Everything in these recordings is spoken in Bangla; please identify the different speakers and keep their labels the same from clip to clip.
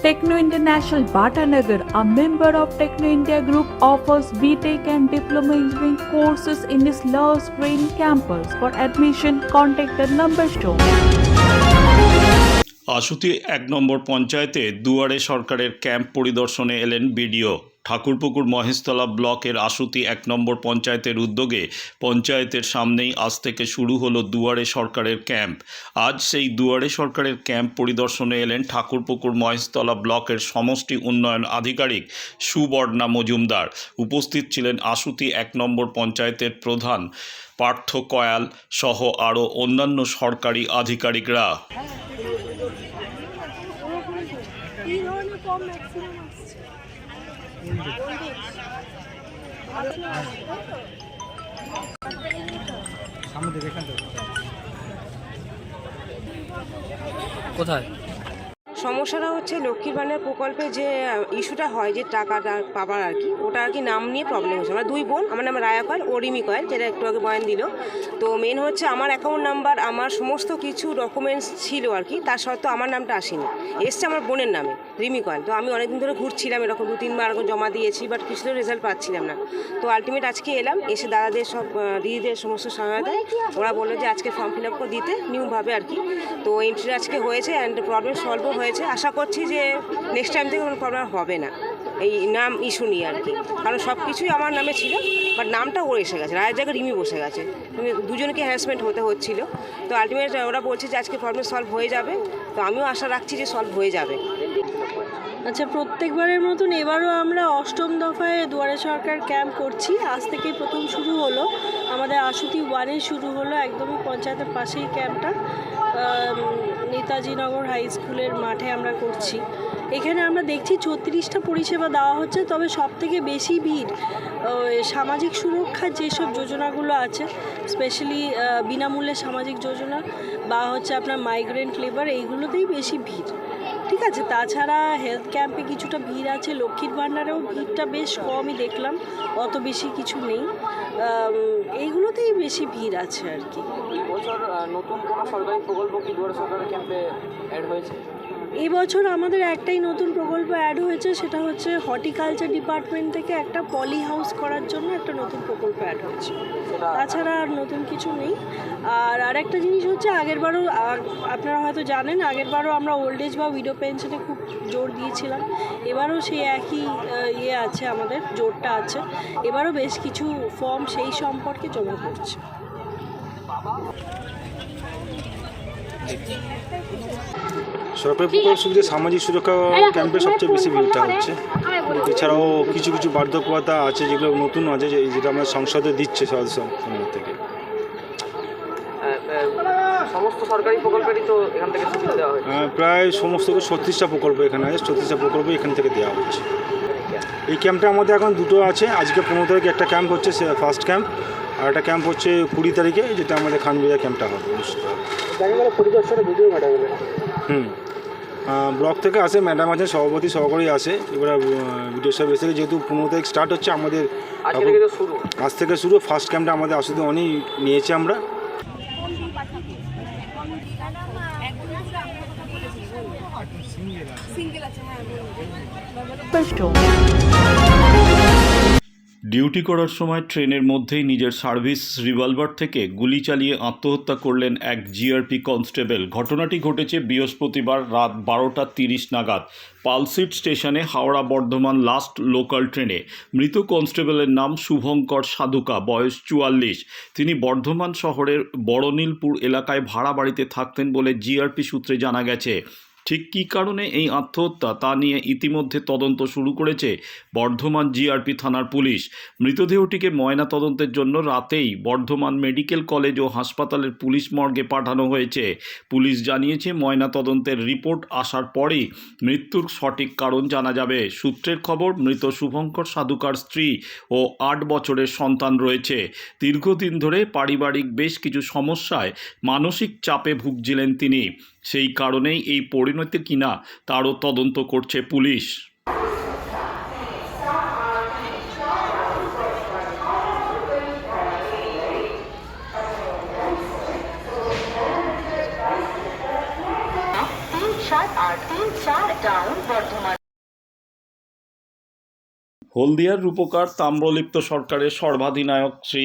Speaker 1: Techno International Bhatanagar, a member of Techno India Group, offers BTEC and Diploma Engineering courses in its Love Green campus. For admission, contact the number shown.
Speaker 2: Ashuti এক নম্বর পঞ্চায়েতে দুয়ারে সরকারের ক্যাম্প পরিদর্শনে এলেন বিডিও ঠাকুরপুকুর মহেশতলা ব্লকের আশুতি এক নম্বর পঞ্চায়েতের উদ্যোগে পঞ্চায়েতের সামনেই আজ থেকে শুরু হলো দুয়ারে সরকারের ক্যাম্প। আজ সেই দুয়ারে সরকারের ক্যাম্প পরিদর্শনে এলেন ঠাকুরপুকুর মহেশতলা ব্লকের সমষ্টি উন্নয়ন আধিকারিক সুবর্ণা মজুমদার। উপস্থিত ছিলেন আশুতি এক নম্বর পঞ্চায়েতের প্রধান পার্থ কয়াল সহ আরও অন্যান্য সরকারি আধিকারিকরা।
Speaker 3: কোথায়?
Speaker 4: সমস্যাটা হচ্ছে লক্ষ্মীর ভাণ্ডার প্রকল্পে যে ইস্যুটা হয় যে টাকাটা পাবার আর কি ওটা আর কি নাম নিয়ে প্রবলেম হচ্ছে। আমরা দুই বোন আমার নাম রায়া কয়েল ও রিমি কয়েল যেটা একটু আগে বয়ান দিল। তো মেন হচ্ছে আমার অ্যাকাউন্ট নাম্বার আমার সমস্ত কিছু ডকুমেন্টস ছিল আর কি তার সত্ত্বেও আমার নামটা আসেনি। এসছে আমার বোনের নামে রিমি কয়েল তো আমি অনেকদিন ধরে ঘুরছিলাম এরকম দু তিনবার এরকম জমা দিয়েছি বাট কিছু তো রেজাল্ট পাচ্ছিলাম না। তো আলটিমেট আজকে এলাম এসে দাদাদের সব দিদিদের সমস্ত সহায়তায় ওরা বলল যে আজকে ফর্ম ফিল আপ করে দিতে নিউভাবে আর কি। তো এন্ট্রি আজকে হয়েছে অ্যান্ড প্রবলেম সলভও হয়েছে। আশা করছি যে নেক্সট টাইম থেকে কোনো প্রবলেম হবে না। এই নাম ইস্যু নিয়ে আর কি। কারণ সব কিছুই আমার নামে ছিল বাট নামটা ওর এসে গেছে। রায়ের জায়গায় রিমি বসে গেছে। দুজনকে হ্যারাসমেন্ট হতে হচ্ছিল। তো আলটিমেট ওরা বলছে যে আজকে প্রবলেম সলভ হয়ে যাবে। তো আমিও আশা রাখছি যে সলভ হয়ে যাবে।
Speaker 5: আচ্ছা প্রত্যেকবারের মতন এবারও আমরা অষ্টম দফায় দুয়ারে সরকার ক্যাম্প করছি। আজ থেকেই প্রথম শুরু হলো। আমাদের আশুতি ওয়ানে শুরু হলো একদমই পঞ্চায়েতের পাশেই ক্যাম্পটা নেতাজি নগর হাই স্কুলের মাঠে আমরা করছি। এখানে আমরা দেখছি ছত্রিশটা পরিষেবা দেওয়া হচ্ছে, তবে সব থেকে বেশি ভিড় সামাজিক সুরক্ষার যেসব যোজনাগুলো আছে স্পেশালি বিনামূল্যে সামাজিক যোজনা বা হচ্ছে আপনার মাইগ্রেন্ট লেবার এইগুলোতেই বেশি ভিড়। ঠিক আছে, তাছাড়া হেলথ ক্যাম্পে কিছুটা ভিড় আছে, লক্ষ্মীর ভাণ্ডারেও ভিড়টা বেশ কমই দেখলাম, অত বেশি কিছু নেই। এইগুলোতেই বেশি ভিড় আছে আর কি।
Speaker 3: নতুন কোনো সরকারি প্রকল্প কি দুয়ারে সরকারের ক্যাম্পে অ্যাড হয়েছে?
Speaker 5: এই বছর আমাদের একটাই নতুন প্রকল্প অ্যাড হয়েছে সেটা হচ্ছে হর্টিকালচার ডিপার্টমেন্ট থেকে একটা পলি হাউস করার জন্য একটা নতুন প্রকল্প অ্যাড হয়েছে। তাছাড়া আর নতুন কিছু নেই। আর আরেকটা জিনিস হচ্ছে আগেরবারও আপনারা হয়তো জানেন আগেরবারও আমরা ওল্ড এজ বা উইডো পেনশনে খুব জোর দিয়েছিলাম। এবারও সেই একই ইয়ে আছে আমাদের জোরটা আছে। এবারও বেশ কিছু ফর্ম সেই সম্পর্কে জমা করছে
Speaker 6: সরকারি প্রকল্প সুবিধা সামাজিক সুরক্ষা ক্যাম্পে সবচেয়ে বেশি ভিড়টা হচ্ছে। এছাড়াও কিছু কিছু বার্ধক্যতা আছে যেগুলো নতুন আছে যে যেটা আমরা সংসদে দিচ্ছে সদস্য থেকে।
Speaker 3: সমস্ত সরকারি প্রকল্পেরই তো এখান থেকে সুবিধা দেওয়া হয়েছে।
Speaker 6: প্রায় সমস্ত ছত্রিশটা প্রকল্প এখানে আছে ছত্রিশটা প্রকল্প এখান থেকে দেওয়া হচ্ছে। এই ক্যাম্পটা আমাদের এখন দুটো আছে আজকে পনেরো তারিখে একটা ক্যাম্প হচ্ছে সে ফার্স্ট ক্যাম্প আর একটা ক্যাম্প হচ্ছে কুড়ি তারিখে যেটা আমাদের খানবিজা ক্যাম্পটা হবে অনুষ্ঠিত হবে।
Speaker 3: দেখা পরিদর্শনে ভিডিও ম্যাডাম
Speaker 6: হুম। ব্লক থেকে আসে ম্যাডাম আছে সভাপতি সহকারী আসে। এবার ভিডিও সাহেব এসে যেহেতু পনেরো তারিখ স্টার্ট হচ্ছে আমাদের আজ থেকে শুরু। ফার্স্ট ক্যাম্পটা আমাদের আসলে অনেক নিয়েছি আমরা।
Speaker 1: Number shown.
Speaker 2: ডিউটি করার সময় ট্রেনের মধ্যেই নিজের সার্ভিস রিভলভার থেকে গুলি চালিয়ে আত্মহত্যা করলেন এক জিআরপি কনস্টেবল। ঘটনাটি ঘটেছে বৃহস্পতিবার রাত বারোটা তিরিশ নাগাদ পালসিট স্টেশনে হাওড়া বর্ধমান লাস্ট লোকাল ট্রেনে। মৃত কনস্টেবলের নাম শুভঙ্কর সাধুকা, বয়স চুয়াল্লিশ। তিনি বর্ধমান শহরের বড়নীলপুর এলাকায় ভাড়া বাড়িতে থাকতেন বলে জিআরপি সূত্রে জানা গেছে। ঠিক কী কারণে এই আত্মহত্যা তা নিয়ে ইতিমধ্যে তদন্ত শুরু করেছে বর্ধমান জিআরপি থানার পুলিশ। মৃতদেহটিকে ময়না তদন্তের জন্য রাতেই বর্ধমান মেডিকেল কলেজ ও হাসপাতালের পুলিশ মর্গে পাঠানো হয়েছে। পুলিশ জানিয়েছে, ময়না তদন্তের রিপোর্ট আসার পরেই মৃত্যুর সঠিক কারণ জানা যাবে। সূত্রের খবর, মৃত শুভঙ্কর সাধুকার স্ত্রী ও আট বছরের সন্তান রয়েছে। দীর্ঘদিন ধরে পারিবারিক বেশ কিছু সমস্যায় মানসিক চাপে ভুগছিলেন তিনি। সেই কারণেই এই পরিণতি কিনা তারও তদন্ত করছে পুলিশ।
Speaker 7: সাত আট তিন চার ডাউন বর্ধমান।
Speaker 2: হলদিয়ার রূপকার তাম্রলিপ্ত সরকারের সর্বাধিনায়ক শ্রী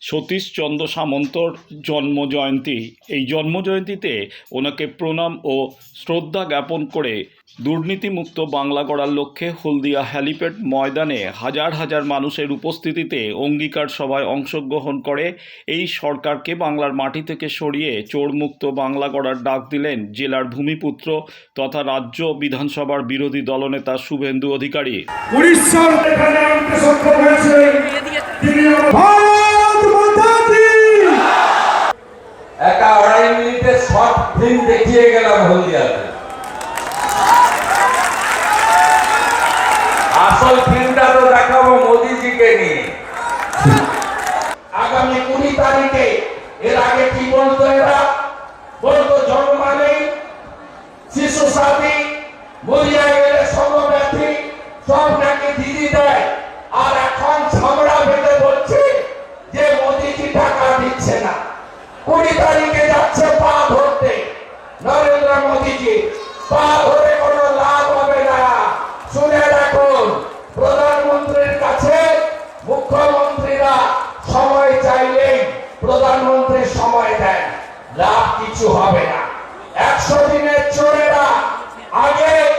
Speaker 2: সতীশ চন্দ্র সামন্তর জন্ম জয়ন্তী। এই জন্মজয়ন্তীতে ওনাকে প্রণাম ও শ্রদ্ধা জ্ঞাপন করে দুর্নীতিমুক্ত বাংলা গড়ার লক্ষ্যে হলদিয়া হ্যালিপ্যাড ময়দানে হাজার হাজার মানুষের উপস্থিতিতে অঙ্গীকার সভায় অংশগ্রহণ করে এই সরকারকে বাংলার মাটি থেকে সরিয়ে চোরমুক্ত বাংলা গড়ার ডাক দিলেন জেলার ভূমিপুত্র তথা রাজ্য বিধানসভার বিরোধী দলনেতা শুভেন্দু অধিকারী।
Speaker 8: একা আড়াই মিনিটের শর্ট ফিল্ম দেখিয়ে গেলাম হলদিয়াতে। আসল ফিল্মটা তো দেখাবো মোদিজিকে নিয়ে। আগামী কুড়ি তারিখে এর আগে কি বলতো এরা? বলতো জন্ম নেই শিশু সাথী, মরিয়া গেলে সব নাকি দিদি দেয়। আর এখন ঝগড়া বেঁধে বলছে যে মোদিজি টাকা দিচ্ছে না। কুড়ি তারিখে যাচ্ছে পা ধরতে। নরেন্দ্র মোদীজি, পা ধরে কোনো লাভ হবে না শুনে রাখুন প্রধানমন্ত্রীর কাছে মুখ্যমন্ত্রীরা সময় চাইলেই প্রধানমন্ত্রী সময় দেন লাভ কিছু হবে না একশো দিনের চোরেরা আগে